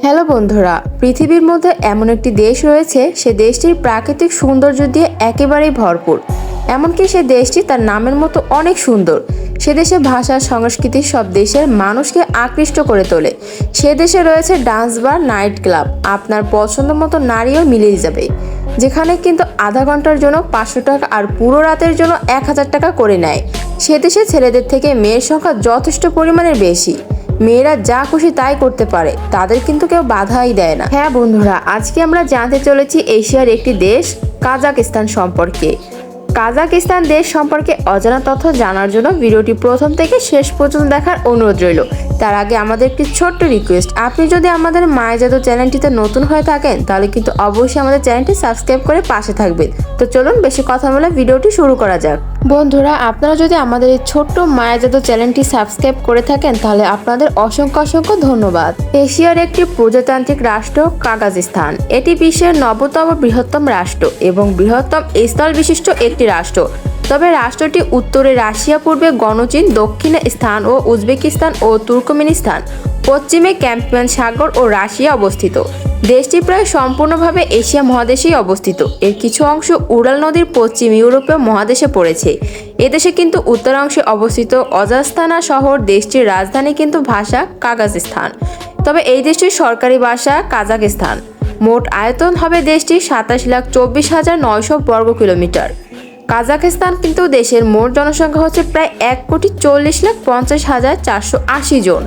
Hello বন্ধুরা, পৃথিবীর মধ্যে এমন একটি দেশ রয়েছে, সে দেশটির প্রাকৃতিক সৌন্দর্য দিয়ে একেবারেই ভরপুর। এমনকি সে দেশটি তার নামের মতো অনেক সুন্দর। সে দেশে ভাষা, সংস্কৃতি সব দেশের মানুষকে আকৃষ্ট করে তোলে। সে দেশে রয়েছে ডান্স বার, নাইট ক্লাব। আপনার পছন্দ মতো নারীও মিলিয়ে যাবে। যেখানে কিন্তু আধা ঘণ্টার জন্য পাঁচশো টাকা আর পুরো রাতের জন্য এক হাজার টাকা করে নেয়। সে দেশে ছেলেদের থেকে মেয়ের সংখ্যা যথেষ্ট পরিমাণের বেশি। মেয়েরা যা খুশি তাই করতে পারে, তাদের কিন্তু কেউ বাধাই দেয় না। হ্যাঁ বন্ধুরা, আজকে আমরা জানতে চলেছি এশিয়ার একটি দেশ, কাজাকিস্তান সম্পর্কে। কাজাকিস্তান দেশ সম্পর্কে অজানা তথ্য জানার জন্য ভিডিওটি প্রথম থেকে শেষ পর্যন্ত দেখার অনুরোধ রইল। তার আগে আমাদের একটি ছোট্ট রিকোয়েস্ট আপনি যদি আমাদের মায়ের জাদু চ্যানেলটিতে নতুন হয়ে থাকেন, তাহলে কিন্তু অবশ্যই আমাদের চ্যানেলটি সাবস্ক্রাইব করে পাশে থাকবেন। তো চলুন বেশি কথা বলে ভিডিওটি শুরু করা যাক। বন্ধুরা, আপনারা যদি আমাদের এই ছোট্ট মায়া জাদু চ্যানেলটি সাবস্ক্রাইব করে থাকেন, তাহলে আপনাদের অসংখ্য অসংখ্য ধন্যবাদ। এশিয়ার একটি প্রজাতান্ত্রিক রাষ্ট্র কাজাকিস্তান। এটি বিশ্বের নবতম বৃহত্তম রাষ্ট্র এবং বৃহত্তম স্থল বিশিষ্ট একটি রাষ্ট্র। তবে রাষ্ট্রটি উত্তরে রাশিয়া, পূর্বে গণচীন, দক্ষিণে স্থান ও উজবেকিস্তান ও তুর্কমেনিস্তান। পশ্চিমে ক্যাম্পিয়ান সাগর ও রাশিয়া অবস্থিত। দেশটি প্রায় সম্পূর্ণভাবে এশিয়া মহাদেশেই অবস্থিত। এর কিছু অংশ উড়াল নদীর পশ্চিম ইউরোপীয় মহাদেশে পড়েছে। এদেশে কিন্তু উত্তরাংশে অবস্থিত অজাস্তানা শহর দেশটির রাজধানী কিন্তু ভাষা কাজাকিস্তান তবে এই দেশটির সরকারি ভাষা কাজাকিস্তান। মোট আয়তন হবে দেশটির সাতাশ লাখ চব্বিশ হাজার নয়শো বর্গ কিলোমিটার কাজাকিস্তান কিন্তু দেশের মোট জনসংখ্যা হচ্ছে প্রায় এক কোটি চল্লিশ লাখ পঞ্চাশ হাজার চারশো আশি জন।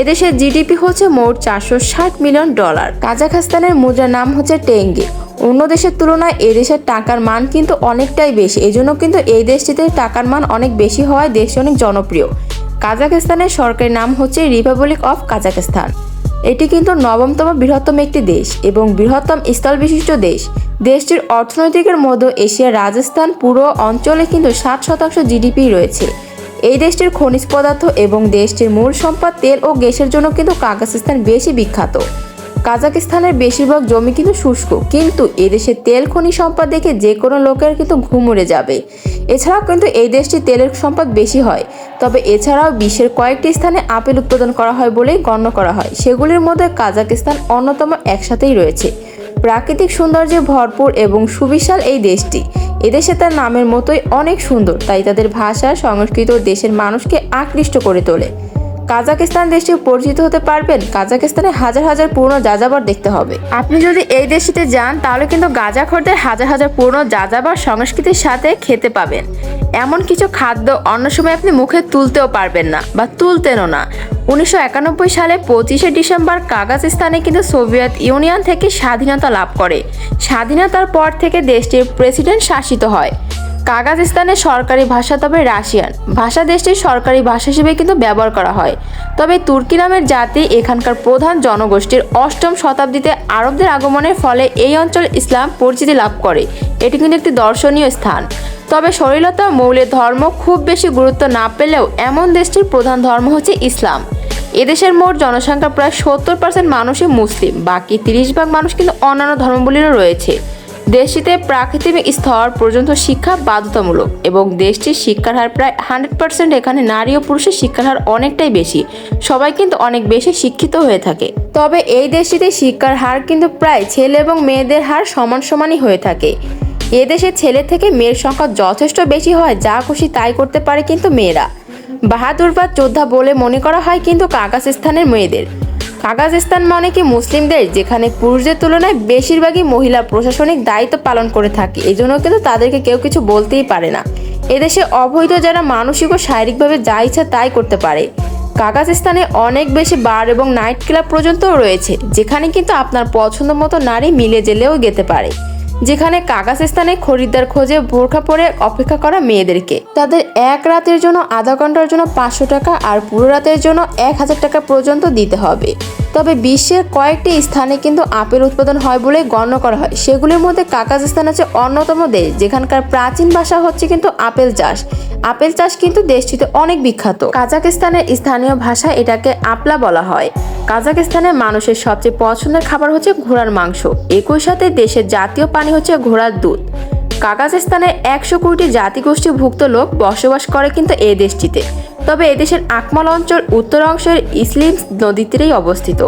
এদেশের জিডিপি হচ্ছে মোট চারশো ষাট মিলিয়ন ডলার। কাজাখস্তানের মুদ্রার নাম হচ্ছে টেঙ্গে। অন্য দেশের তুলনায় এই দেশের টাকার মান কিন্তু অনেকটাই বেশি। এই জন্য কিন্তু এই দেশটিতে টাকার মান অনেক বেশি হওয়ায় দেশটি অনেক জনপ্রিয়। কাজাখস্তানের সরকারের নাম হচ্ছে রিপাবলিক অফ কাজাখস্তান এটি কিন্তু নবমতম বৃহত্তম একটি দেশ এবং বৃহত্তম স্থল বিশিষ্ট দেশ। দেশটির অর্থনৈতিকের মধ্যে এশিয়ার রাজস্থান পুরো অঞ্চলে কিন্তু ষাট শতাংশ জিডিপি রয়েছে। এই দেশটির খনিজ পদার্থ এবং দেশটির মূল সম্পদ তেল ও গ্যাসের জন্য কিন্তু কাগজস্থান বেশি বিখ্যাত। কাজাকিস্তানের বেশিরভাগ জমি কিন্তু শুষ্ক। কিন্তু এদেশের তেল, খনি সম্পদ দেখে যে কোনো লোকের কিন্তু ঘুম উড়ে যাবে। এছাড়াও কিন্তু এই দেশটি তেলের সম্পদ বেশি হয়। তবে এছাড়াও বিশ্বের কয়েকটি স্থানে আপেল উৎপাদন করা হয় বলেই গণ্য করা হয়। সেগুলির মধ্যে কাজাকিস্তান অন্যতম একসাথেই রয়েছে। প্রাকৃতিক সৌন্দর্যে ভরপুর এবং সুবিশাল এই দেশটি। এদেশে তার নামের মতোই অনেক সুন্দর, তাই তাদের ভাষা, সংস্কৃত দেশের মানুষকে আকৃষ্ট করে তোলে। কাজাকিস্তান দেশটি পরিচিত হতে পারবেন। কাজাকিস্তানে হাজার হাজার পুরনো যাযাবর দেখতে হবে। আপনি যদি এই দেশটিতে যান, তাহলে কিন্তু গাজাখরদের হাজার হাজার পুরনো যাযাবর সংস্কৃতির সাথে খেতে পাবেন। এমন কিছু খাদ্য অন্য সময় আপনি মুখে তুলতেও পারবেন না বা তুলতেনও না। উনিশশো একানব্বই সালে পঁচিশে ডিসেম্বর কাজাকিস্তানে কিন্তু সোভিয়েত ইউনিয়ন থেকে স্বাধীনতা লাভ করে। স্বাধীনতার পর থেকে দেশটির প্রেসিডেন্ট শাসিত হয়। কাজাকিস্তানের সরকারি ভাষা তবে রাশিয়ান। ভাষা দেশটির সরকারি ভাষা হিসেবে কিন্তু ব্যবহার করা হয়। তবে তুর্কি নামের জাতি এখানকার প্রধান জনগোষ্ঠীর অষ্টম শতাব্দীতে আরবদের আগমনের ফলে এই অঞ্চল ইসলাম পরিচিতি লাভ করে। এটি কিন্তু একটি দর্শনীয় স্থান। তবে সরলতা মৌলের ধর্ম খুব বেশি গুরুত্ব না পেলেও এমন দেশটির প্রধান ধর্ম হচ্ছে ইসলাম। এদেশের মোট জনসংখ্যা প্রায় সত্তর পার্সেন্ট মানুষই মুসলিম। বাকি তিরিশ ভাগ মানুষ কিন্তু অন্যান্য ধর্মগুলিরও রয়েছে। দেশটিতে প্রাকৃতিক স্তর পর্যন্ত শিক্ষা বাধ্যতামূলক এবং দেশটির শিক্ষার হার প্রায় হান্ড্রেড পার্সেন্ট, এখানে নারী ও পুরুষের শিক্ষার হার অনেকটাই বেশি। সবাই কিন্তু অনেক বেশি শিক্ষিত হয়ে থাকে। তবে এই দেশটিতে শিক্ষার হার কিন্তু প্রায় ছেলে এবং মেয়েদের হার সমান সমানই হয়ে থাকে। এদেশে ছেলে থেকে মেয়ের সংখ্যা যথেষ্ট বেশি হয়, যা খুশি তাই করতে পারে কিন্তু মেয়েরা। বাহাদুর বা যোদ্ধা বলে মনে করা হয় কিন্তু কাকাস্তানের মেয়েদের। কাজাকিস্তান মানে কি মুসলিমদের যেখানে পুরুষদের তুলনায় বেশিরভাগই মহিলা প্রশাসনিক দায়িত্ব পালন করে থাকে। এই জন্য কিন্তু তাদেরকে কেউ কিছু বলতেই পারে না। এদেশে অবৈধ যারা মানসিক ও শারীরিকভাবে যা ইচ্ছা তাই করতে পারে। কাগাজস্তানে অনেক বেশি বার এবং নাইট ক্লাব পর্যন্তও রয়েছে, যেখানে কিন্তু আপনার পছন্দ মতো নারী মিলে জেলেও যেতে পারে। যেখানে কাগাসিস্তানে খরিদ্দার খোঁজে বোরখা পরে অপেক্ষা করা মেয়েদেরকে। তাদের এক রাতের জন্য আধা ঘণ্টার জন্য পাঁচশো টাকা আর পুরো রাতের জন্য এক হাজার টাকা পর্যন্ত দিতে হবে। তবে বিশ্বের কয়েকটি স্থানে কিন্তু আপেল উৎপাদন হয় বলে গণ্য করা হয়। সেগুলির মধ্যে কাকাজিস্তান হচ্ছে অন্যতম দেশ, যেখানকার প্রাচীন ভাষা হচ্ছে কিন্তু আপেল চাষ। আপেল চাষ কিন্তু দেশটিতে অনেক বিখ্যাত। কাজাকিস্তানের স্থানীয় ভাষা এটাকে আপলা বলা হয়। কাজাকিস্তানের মানুষের সবচেয়ে পছন্দের খাবার হচ্ছে ঘোড়ার মাংস। একই সাথে দেশের জাতীয় পানি হচ্ছে ঘোড়ার দুধ। কাজাকিস্তানের একশো কোটি জাতিগোষ্ঠীভুক্ত লোক বসবাস করে কিন্তু এই দেশটিতে। তবে এদেশের আকমাল অঞ্চল উত্তর অংশের ইসলিম নদীর তীরেই অবস্থিত।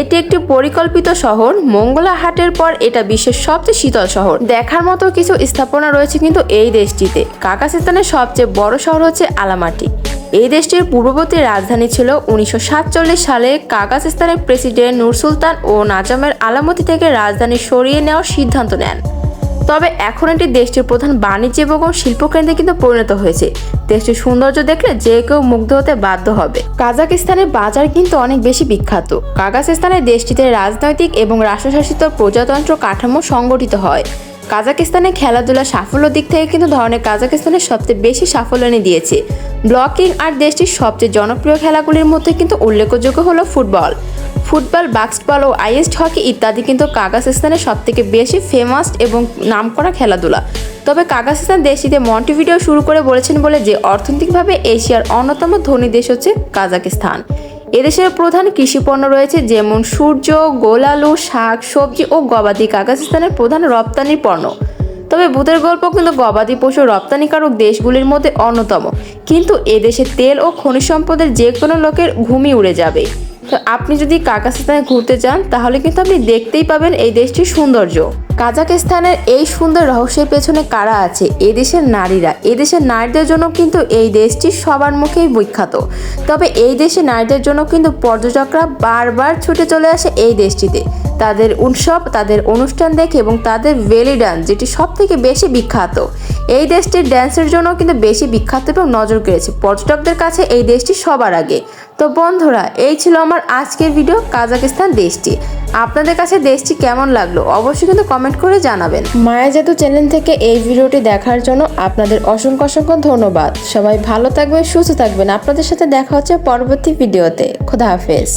এটি একটি পরিকল্পিত শহর। মঙ্গলা হাটের পর এটা বিশ্বের সবচেয়ে শীতল শহর। দেখার মতো কিছু স্থাপনা রয়েছে কিন্তু এই দেশটিতে। কাকাসিস্তানের সবচেয়ে বড় শহর হচ্ছে আলামাটি। এই দেশটির পূর্ববর্তী রাজধানী ছিল উনিশশো সাতচল্লিশ সালে কাকাসিস্তানের প্রেসিডেন্ট নূর সুলতান ও নাজামের আলামতি থেকে রাজধানী সরিয়ে নেওয়ার সিদ্ধান্ত নেন। তবে এখন এটি দেশটির প্রধান বাণিজ্য এবং শিল্পকেন্দ্রে কিন্তু পরিণত হয়েছে। দেশটির সৌন্দর্য দেখলে যে কেউ মুগ্ধ হতে বাধ্য হবে। কাজাকিস্তানের বাজার কিন্তু অনেক বেশি বিখ্যাত। কাজাকিস্তানের দেশটিতে রাজনৈতিক এবং রাষ্ট্রশাসিত প্রজাতন্ত্র কাঠামো সংগঠিত হয়। কাজাকিস্তানে খেলাধুলা সাফল্য দিক থেকে কিন্তু ধরনের কাজাকিস্তানের সবচেয়ে বেশি সাফল্য এনে দিয়েছে। ব্লকিং আর দেশটির সবচেয়ে জনপ্রিয় খেলাগুলির মধ্যে কিন্তু উল্লেখযোগ্য হলো ফুটবল। ফুটবল, বাস্কেটবল ও আইএসড হকি ইত্যাদি কিন্তু কাজাকিস্তানের সব থেকে বেশি ফেমাস এবং নামকরা খেলাধুলা। তবে কাজাকিস্তান দেশটিতে মন্টিভিডিও শুরু করে বলেছেন বলে যে অর্থনৈতিকভাবে এশিয়ার অন্যতম ধনী দেশ হচ্ছে কাজাকিস্তান। এদেশের প্রধান কৃষি পণ্য রয়েছে যেমন সূর্য গোল আলু শাক, সবজি ও গবাদি কাজাকিস্তানের প্রধান রপ্তানি পণ্য। তবে ভূতের গল্প কিন্তু গবাদি পশু রপ্তানিকারক দেশগুলির মধ্যে অন্যতম। কিন্তু এদেশে তেল ও খনিজ সম্পদের যে কোনো লোকের ঘুমি উড়ে যাবে। তো আপনি যদি কাজাকিস্তানে ঘুরতে যান, তাহলে কিন্তু আপনি দেখতেই পাবেন এই দেশটির সৌন্দর্য। কাজাকিস্তানের এই সুন্দর রহস্যের পেছনে কারা আছে? এদেশের নারীরা। এদেশের নারীদের জন্য কিন্তু এই দেশটি সবার মুখেই বিখ্যাত। তবে এই দেশে নারীদের জন্য কিন্তু পর্যটকরা বারবার ছুটে চলে আসে এই দেশটিতে। তাদের উৎসব, তাদের অনুষ্ঠান দেখে এবং তাদের ভেলি ডান্স, যেটি সব থেকে বেশি বিখ্যাত। এই দেশটির ড্যান্সের জন্য কিন্তু বেশি বিখ্যাত এবং নজর কেড়েছে পর্যটকদের কাছে এই দেশটি সবার আগে। তো বন্ধুরা, এই ছিল আমার আজকের ভিডিও কাজাকিস্তান দেশটি। আপনাদের কাছে দেশটি কেমন লাগল অবশ্যই কিন্তু কমেন্ট করে জানাবেন। মায়া জাদু চ্যানেল থেকে এই ভিডিওটি দেখার জন্য আপনাদের অসংখ্য অসংখ্য ধন্যবাদ। সবাই ভালো থাকবেন, সুস্থ থাকবেন। আপনাদের সাথে দেখা হচ্ছে পরবর্তী ভিডিওতে। খোদা হাফেজ।